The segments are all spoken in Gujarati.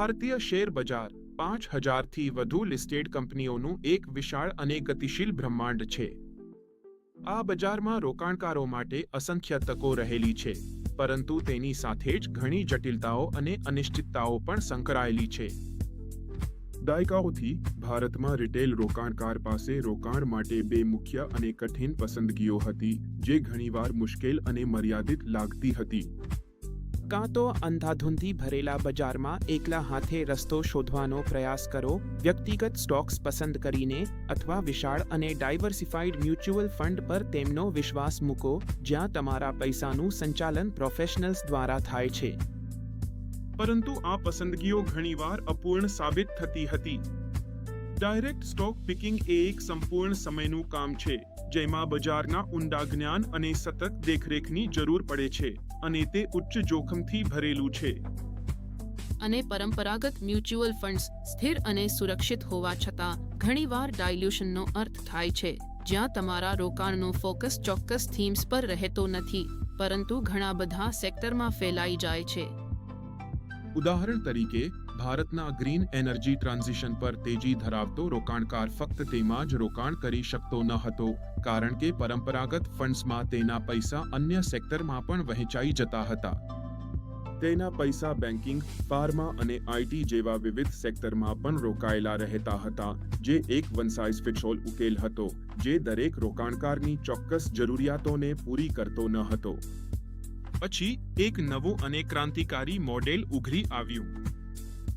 ભારતીય શેર બજાર પાંચ હજારથી વધુ લિસ્ટેડ કંપનીઓનું એક વિશાળ અને ગતિશીલ બ્રહ્માંડ છે. આ બજારમાં રોકાણકારો માટે અસંખ્ય તકો રહેલી છે, પરંતુ તેની સાથે જ ઘણી જટિલતાઓ અને અનિશ્ચિતતાઓ પણ સંકળાયેલી છે. દાયકાઓથી ભારતમાં રિટેલ રોકાણકાર પાસે રોકાણ માટે બે મુખ્ય અને કઠિન પસંદગીઓ હતી, જે ઘણીવાર મુશ્કેલ અને મર્યાદિત લાગતી હતી. કાં તો અંધાધૂંધી ભરેલા બજારમાં એકલા હાથે રસ્તો શોધવાનો પ્રયાસ કરો, વ્યક્તિગત સ્ટોક્સ પસંદ કરીને અથવા વિશાળ અને ડાયવર્સિફાઈડ મ્યુચ્યુઅલ ફંડ પર તેમનો વિશ્વાસ મૂકો, જ્યાં તમારા પૈસાનું સંચાલન પ્રોફેશનલ્સ દ્વારા થાય છે. પરંતુ આ પસંદગીઓ ઘણીવાર અપૂર્ણ સાબિત થતી હતી. ડાયરેક્ટ સ્ટોક પિકિંગ એ એક સંપૂર્ણ સમયનું કામ છે, જેમાં બજારના ઊંડા જ્ઞાન અને સતત દેખરેખની જરૂર પડે છે. અને તે ઉચ્ચ જોખમથી ભરેલું છે. અને પરંપરાગત મ્યુચ્યુઅલ ફંડ્સ સ્થિર અને સુરક્ષિત હોવા છતાં ઘણીવાર ડાયલ્યુશનનો અર્થ થાય છે. જ્યાં તમારા રોકાણનો ફોકસ ચોક્કસ થીમ્સ પર રહેતો નથી પરંતુ ઘણા બધા સેક્ટરમાં ફેલાઈ જાય છે. ઉદાહરણ તરીકે ભારતના ગ્રીન એનર્જી ટ્રાન્ઝિશન પર તેજી ધરાવતો રોકાણકાર ફક્ત તેમાં જ રોકાણ કરી શકતો ન હતો, કારણ કે પરંપરાગત ફંડ્સમાં તેના પૈસા અન્ય સેક્ટરમાં પણ વહેંચાઈ જતા હતા. તેના પૈસા બેન્કિંગ, ફાર્મા અને આઈટી જેવા વિવિધ સેક્ટરમાં પણ રોકાયેલા રહેતા હતા, જે એક વન સાઇઝ ફિટ્સ ઓલ ઉકેલ હતો, જે દરેક રોકાણકારની ચોક્કસ જરૂરિયાતોને પૂરી કરતો ન હતો. પછી એક નવું અને ક્રાંતિકારી મોડેલ ઉઘરી આવ્યું.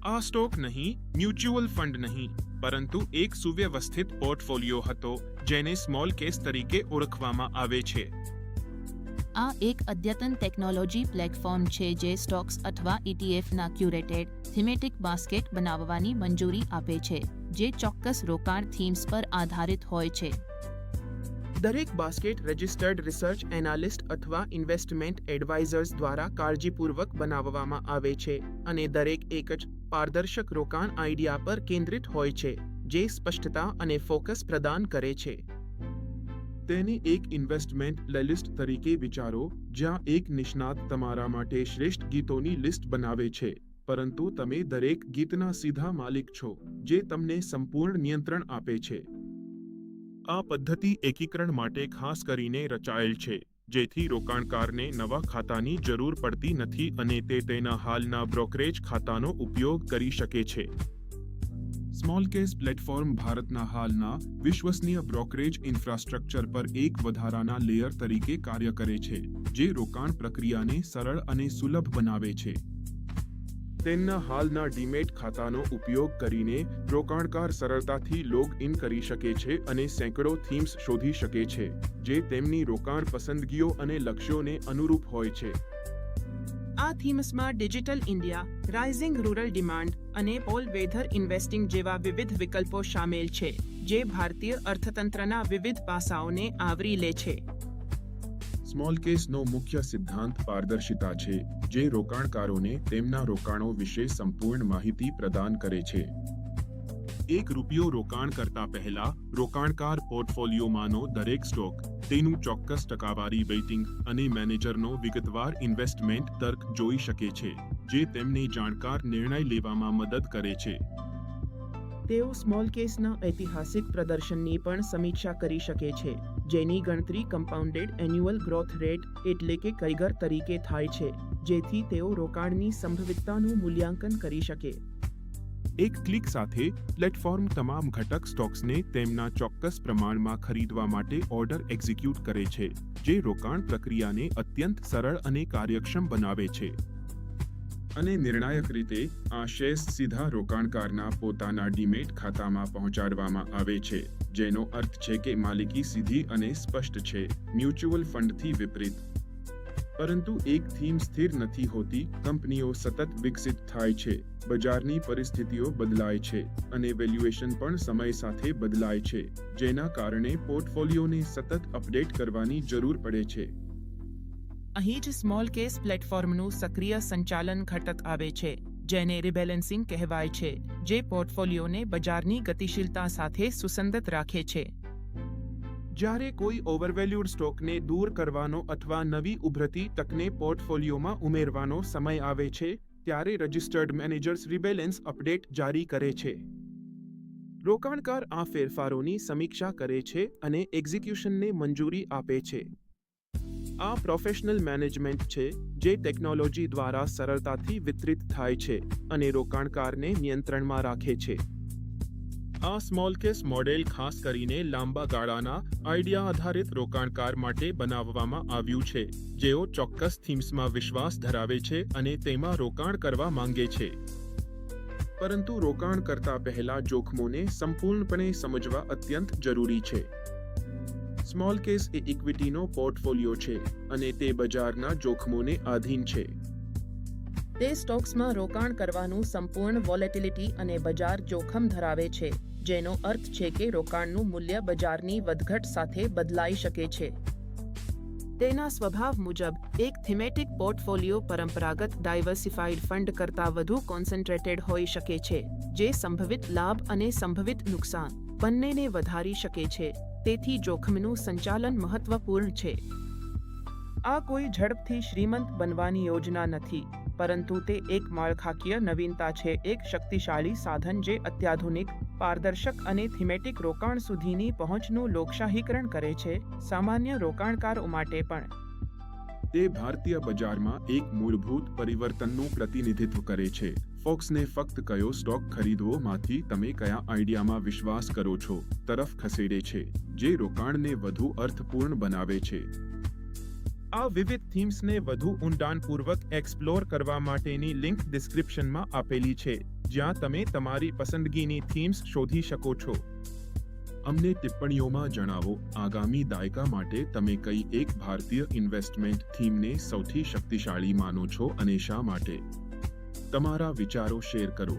આ સ્ટોક નહીં, મ્યુચ્યુઅલ ફંડ નહીં, પરંતુ એક સુવ્યવસ્થિત પોર્ટફોલિયો હતો, જેને સ્મોલ કેસ તરીકે ઓળખવામાં આવે છે. આ એક અદ્યતન ટેકનોલોજી પ્લેટફોર્મ છે જે સ્ટોક્સ અથવા ઇટીએફના ક્યુરેટેડ, થીમેટિક બાસ્કેટ બનાવવાની મંજૂરી આપે છે, જે ચોક્કસ રોકાણ થીમ્સ પર આધારિત હોય છે. દરેક બાસ્કેટ રજિસ્ટર્ડ રિસર્ચ એનાલિસ્ટ અથવા ઇન્વેસ્ટમેન્ટ એડવાઇઝર્સ દ્વારા કાળજીપૂર્વક બનાવવામાં આવે છે અને દરેક એક જ પારદર્શક રોકાણ આઈડિયા પર કેન્દ્રિત હોય છે, જે સ્પષ્ટતા અને ફોકસ પ્રદાન કરે છે. તેને એક ઇન્વેસ્ટમેન્ટ પ્લેલિસ્ટ તરીકે વિચારો, જ્યાં એક નિષ્ણાત તમારા માટે શ્રેષ્ઠ ગીતોની લિસ્ટ બનાવે છે, પરંતુ તમે દરેક ગીતના સીધા માલિક છો, જે તમને સંપૂર્ણ નિયંત્રણ આપે છે. આ પદ્ધતિ એકીકરણ માટે ખાસ કરીને રચાયેલ છે, જેથી રોકાણકારને નવા ખાતાની જરૂર પડતી નથી અને તે તેના હાલના બ્રોકરેજ ખાતાનો ઉપયોગ કરી શકે છે. સ્મોલ કેસ પ્લેટફોર્મ ભારતના હાલના વિશ્વસનીય બ્રોકરેજ ઇન્ફ્રાસ્ટ્રક્ચર પર એક વધારાના લેયર તરીકે કાર્ય કરે છે, જે રોકાણ પ્રક્રિયાને સરળ અને સુલભ બનાવે છે. તેમના હાલના ડીમેટ ખાતાનો ઉપયોગ કરીને રોકાણકાર સરળતાથી લોગ ઇન કરી શકે છે અને સેંકડો થીમ્સ શોધી શકે છે, જે તેમની રોકાણ પસંદગીઓ અને લક્ષ્યોને અનુરૂપ હોય છે. આ થીમ્સમાં digital India, rising rural demand અને ઓલ વેધર ઇન્વેસ્ટિંગ જેવા વિવિધ વિકલ્પો સામેલ છે, જે ભારતીય અર્થતંત્રના વિવિધ પાસાઓને આવરી લે છે. સ્મોલ કેસનો મુખ્ય સિદ્ધાંત પારદર્શિતા છે, જે રોકાણકારોને તેમના રોકાણો વિશે સંપૂર્ણ માહિતી પ્રદાન કરે છે. એક રૂપિયો રોકાણ કરતા પહેલા, રોકાણકાર પોર્ટફોલિયોમાંનો દરેક સ્ટોક, તેનું ચોક્કસ ટકાવારી વેઇટિંગ અને મેનેજરનો વિગતવાર ઇન્વેસ્ટમેન્ટ તર્ક જોઈ શકે છે, જે તેમને જાણકાર નિર્ણય લેવામાં મદદ કરે છે. તેઓ સ્મોલ કેસના ઐતિહાસિક પ્રદર્શનની પણ સમીક્ષા કરી શકે છે. જેની ગણતરી કમ્પાઉન્ડેડ એન્યુઅલ ગ્રોથ રેટ એટલે કે કૈગર તરીકે થાય છે, જેથી તેઓ રોકાણની સંભવિતતાનું મૂલ્યાંકન કરી શકે. એક ક્લિક સાથે પ્લેટફોર્મ તમામ ઘટક સ્ટોક્સને તેમના ચોક્કસ પ્રમાણમાં ખરીદવા માટે ઓર્ડર એક્ઝિક્યુટ કરે છે, જે રોકાણ પ્રક્રિયાને અત્યંત સરળ અને કાર્યક્ષમ બનાવે છે. અને નિર્ણાયક રીતે આ શેષ સીધા રોકાણકારના પોતાના ડીમેટ ખાતામાં પહોંચાડવામાં આવે છે, જેનો અર્થ છે કે માલિકી સીધી અને સ્પષ્ટ છે, મ્યુચ્યુઅલ ફંડથી વિપરીત. પરંતુ એક થીમ સ્થિર નથી હોતી, કંપનીઓ સતત વિકસિત થાય છે, બજારની પરિસ્થિતિઓ બદલાય છે, અને વેલ્યુએશન પણ સમય સાથે બદલાય છે, જેના કારણે પોર્ટફોલિયોને સતત અપડેટ કરવાની જરૂર પડે છે. અહીં જ સ્મોલ કેસ પ્લેટફોર્મનું સક્રિય સંચાલન ઘટક આવે છે, જેને રિબેલેન્સિંગ કહેવાય છે, જે પોર્ટફોલિયોને બજારની ગતિશીલતા સાથે સુસંગત રાખે છે. જ્યારે કોઈ ઓવરવેલ્યુડ સ્ટોકને દૂર કરવાનો અથવા નવી ઉભરતી તકને પોર્ટફોલિયોમાં ઉમેરવાનો સમય આવે છે, ત્યારે રજિસ્ટર્ડ મેનેજર્સ રિબેલેન્સ અપડેટ જારી કરે છે. રોકાણકાર આ ફેરફારોની સમીક્ષા કરે છે અને એક્ઝિક્યુશનને મંજૂરી આપે છે. આ પ્રોફેશનલ મેનેજમેન્ટ છે જે ટેકનોલોજી દ્વારા સરળતાથી વિતરિત થાય છે અને રોકાણકારને નિયંત્રણમાં રાખે છે. આ સ્મોલ કેસ મોડેલ ખાસ કરીને લાંબા ગાળાના આઈડિયા આધારિત રોકાણકાર માટે બનાવવામાં આવ્યું છે, જેઓ ચોક્કસ થીમ્સમાં વિશ્વાસ ધરાવે છે અને તેમાં રોકાણ કરવા માંગે છે. પરંતુ રોકાણ કરતા પહેલા જોખમોને સંપૂર્ણપણે સમજવા અત્યંત જરૂરી છે. સ્મોલ કેસ એ ઇક્વિટીનો પોર્ટફોલિયો છે અને તે બજારના જોખમોને આધીન છે. તે સ્ટોક્સમાં રોકાણ કરવાનું સંપૂર્ણ વોલેટિલિટી અને બજાર જોખમ ધરાવે છે, જેનો અર્થ છે કે રોકાણનું મૂલ્ય બજારની વધઘટ સાથે બદલાઈ શકે છે. તેના સ્વભાવ મુજબ, એક થીમેટિક પોર્ટફોલિયો પરંપરાગત ડાયવર્સિફાઈડ ફંડ કરતાં વધુ કોન્સન્ટ્રેટેડ હોઈ શકે છે, જે સંભવિત લાભ અને સંભવિત નુકસાન બંનેને વધારી શકે છે. તેથી જોખમનું સંચાલન મહત્વપૂર્ણ છે. આ કોઈ ઝડપથી શ્રીમંત બનવાની યોજના નથી, પરંતુ તે એક માળખાકીય નવીનતા છે, એક શક્તિશાળી સાધન જે અત્યાધુનિક, પારદર્શક અને થીમેટિક રોકાણ સુધીની પહોંચનું લોકશાહીકરણ કરે છે, સામાન્ય રોકાણકારો માટે પણ. તે ભારતીય બજારમાં એક મૂળભૂત પરિવર્તનનું પ્રતિનિધિત્વ કરે છે. ફોક્સને ફક્ત કયો સ્ટોક ખરીદવોમાંથી તમે કયા આઈડિયામાં વિશ્વાસ કરો છો, તરફ ખસેડે છે, જે રોકાણને વધુ અર્થપૂર્ણ બનાવે છે. આ વિવિધ થીમ્સને વધુ ઊંડાણપૂર્વક એક્સપ્લોર કરવા માટેની લિંક ડિસ્ક્રિપ્શનમાં આપેલી છે, જ્યાં તમે તમારી પસંદગીની થીમ્સ શોધી શકો છો. અમને ટિપ્પણીઓમાં જણાવો, આગામી દાયકા માટે તમે કઈ એક ભારતીય ઇન્વેસ્ટમેન્ટ થીમને સૌથી શક્તિશાળી માનો છો અને શા માટે? તમારા વિચારો શેર કરો.